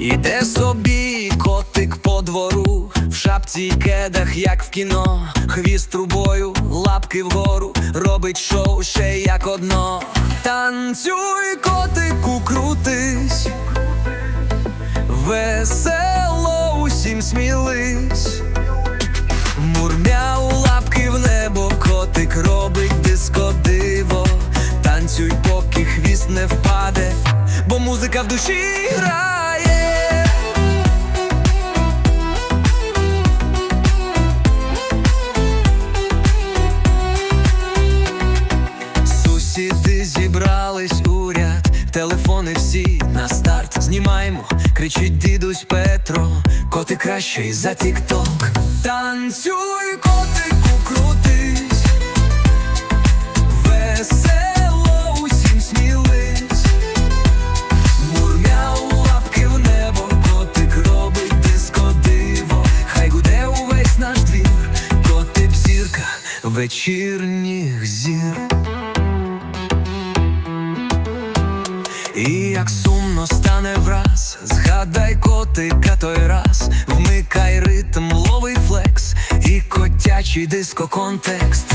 Іде собі котик по двору, в шапці й кедах, як в кіно, хвіст трубою, лапки вгору, робить шоу ще як одно. Танцюй, котику, крутись, весело усім смілись. Музика в душі грає. Сусіди зібрались у ряд, телефони всі на старт знімаємо, кричить дідусь Петро, коти кращий за тік-ток. Танцюй, вечірніх зір. І як сумно стане враз, згадай котика той раз, вмикай ритм, ловий флекс і котячий диско контекст.